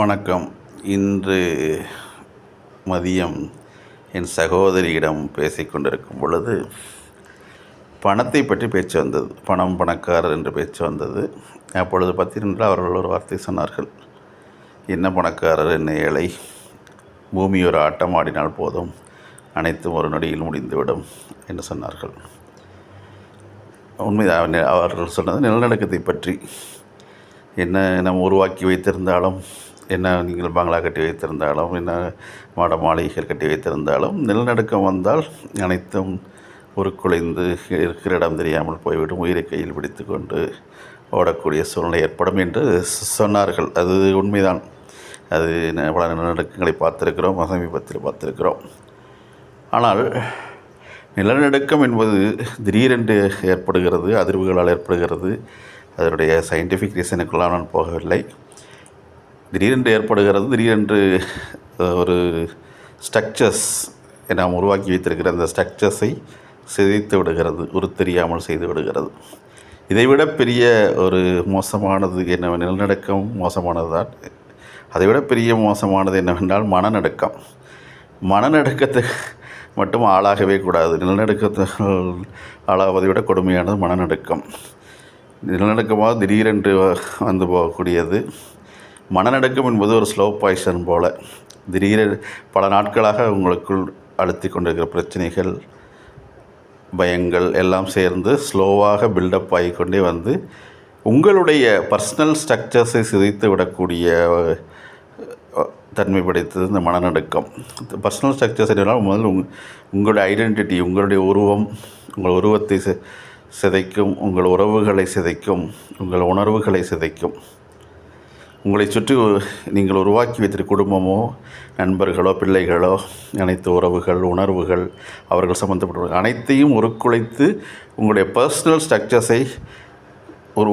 வணக்கம். இன்று மதியம் என் சகோதரியிடம் பேசிக்கொண்டிருக்கும் பொழுது பணத்தை பற்றி பேச்சு வந்தது. பணம் பணக்காரர் என்று பேச்சு வந்தது. அப்பொழுது பார்த்தீர்கள் அவர்கள் ஒரு வார்த்தை சொன்னார்கள். என்ன பணக்காரர் என்ன ஏழை? பூமி ஒரு ஆட்டம் ஆடினால் போதும். அனைத்தும் ஒரு நொடியில் முடிந்துவிடும் என்று சொன்னார்கள். உண்மைதான் அவர்கள் சொன்னது நிலநடுக்கத்தை பற்றி. என்ன நாம் உருவாக்கி வைத்திருந்தாலும் என்ன நீங்கள் பங்களா கட்டி வைத்திருந்தாலும் என்ன மாட மாளிகைகள் கட்டி வைத்திருந்தாலும் நிலநடுக்கம் வந்தால் அனைத்தும் உருக்குலைந்து இருக்கிற இடம் தெரியாமல் போய்விடும். உயிரை கையில் பிடித்து கொண்டு ஓடக்கூடிய சூழ்நிலை ஏற்படும் என்று சொன்னார்கள். அது உண்மைதான். அது பல நிலநடுக்கங்களை பார்த்துருக்கிறோம் சமீபத்தில் பார்த்துருக்கிறோம். ஆனால் நிலநடுக்கம் என்பது திடீரென்று ஏற்படுகிறது அதிர்வுகளால் ஏற்படுகிறது. அதனுடைய சயின்டிஃபிக் ரீசனுக்கெல்லாம் நான் போகவில்லை. திடீரென்று ஏற்படுகிறது திடீரென்று ஒரு ஸ்ட்ரக்சர்ஸ் நாம் உருவாக்கி வைத்திருக்கிற அந்த ஸ்ட்ரக்சர்ஸை சிதைத்து விடுகிறது உருத்தெரியாமல் செய்து விடுகிறது. இதைவிட பெரிய ஒரு மோசமானது என்ன நிலநடுக்கம் மோசமானது தான் அதைவிட பெரிய மோசமானது என்னவென்றால் மனநடுக்கம். மனநடுக்கத்துக்கு மட்டும் ஆளாகவே கூடாது. நிலநடுக்கத்தில் ஆளாவதை விட கொடுமையானது மனநடுக்கம். நிலநடுக்கமாக திடீரென்று வந்து போகக்கூடியது மனநடுக்கம் என்பது ஒரு ஸ்லோ பாய்சன் போல். திடீரெ பல நாட்களாக உங்களுக்குள் அழுத்தி கொண்டிருக்கிற பிரச்சனைகள் பயங்கள் எல்லாம் சேர்ந்து ஸ்லோவாக பில்டப் ஆகிக்கொண்டே வந்து உங்களுடைய பர்சனல் ஸ்ட்ரக்சர்ஸை சிதைத்து விடக்கூடிய தன்மை படைத்தது இந்த மனநடுக்கம். பர்சனல் ஸ்ட்ரக்சர்ஸ் என்னால் முதல் உங் உங்களுடைய ஐடென்டிட்டி உங்களுடைய உருவம் உங்கள் உருவத்தை சி சிதைக்கும் உங்கள் உறவுகளை சிதைக்கும் உங்கள் உணர்வுகளை சிதைக்கும். உங்களை சுற்றி நீங்கள் உருவாக்கி வைத்திருக்க குடும்பமோ நண்பர்களோ பிள்ளைகளோ அனைத்து உறவுகள் உணர்வுகள் அவர்கள் சம்மந்தப்பட்ட அனைத்தையும் உருக்குலைத்து உங்களுடைய பர்சனல் ஸ்ட்ரக்சர்ஸை ஒரு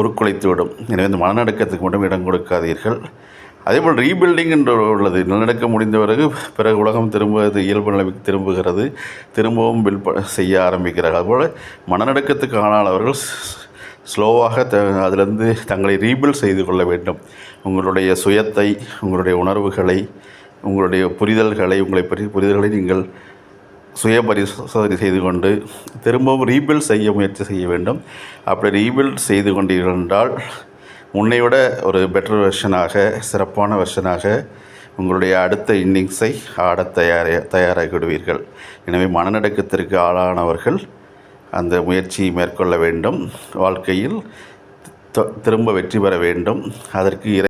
உருக்குலைத்து விடும். எனவே இந்த மனநடுக்கத்துக்கு மட்டும் இடம் கொடுக்காதீர்கள். அதேபோல் ரீபில்டிங் என்று உள்ளது. நிலநடுக்க முடிந்த பிறகு பிறகு உலகம் திரும்ப இயல்பு நிலைமைக்கு திரும்புகிறது திரும்பவும் பில் செய்ய ஆரம்பிக்கிறார்கள். அதுபோல் மனநடுக்கத்துக்கு ஆளானவர்கள் ஸ்லோவாக த அதிலிருந்து தங்களை ரீபில் செய்து கொள்ள வேண்டும். உங்களுடைய சுயத்தை உங்களுடைய உணர்வுகளை உங்களுடைய புரிதல்களை உங்களை பற்றி புரிதல்களை நீங்கள் சுய பரிசோதனை செய்து கொண்டு திரும்பவும் ரீபில்ட் செய்ய முயற்சி செய்ய வேண்டும். அப்படி ரீபில்ட் செய்து கொண்டீர்கள் என்றால் முன்னை விட ஒரு பெட்டர் வெர்ஷனாக சிறப்பான வெர்ஷனாக உங்களுடைய அடுத்த இன்னிங்ஸை ஆட தயார தயாராகிவிடுவீர்கள். எனவே மனநடுக்கத்திற்கு ஆளானவர்கள் அந்த முயற்சியை மேற்கொள்ள வேண்டும். வாழ்க்கையில் திரும்ப வெற்றி பெற வேண்டும். அதற்கு இறை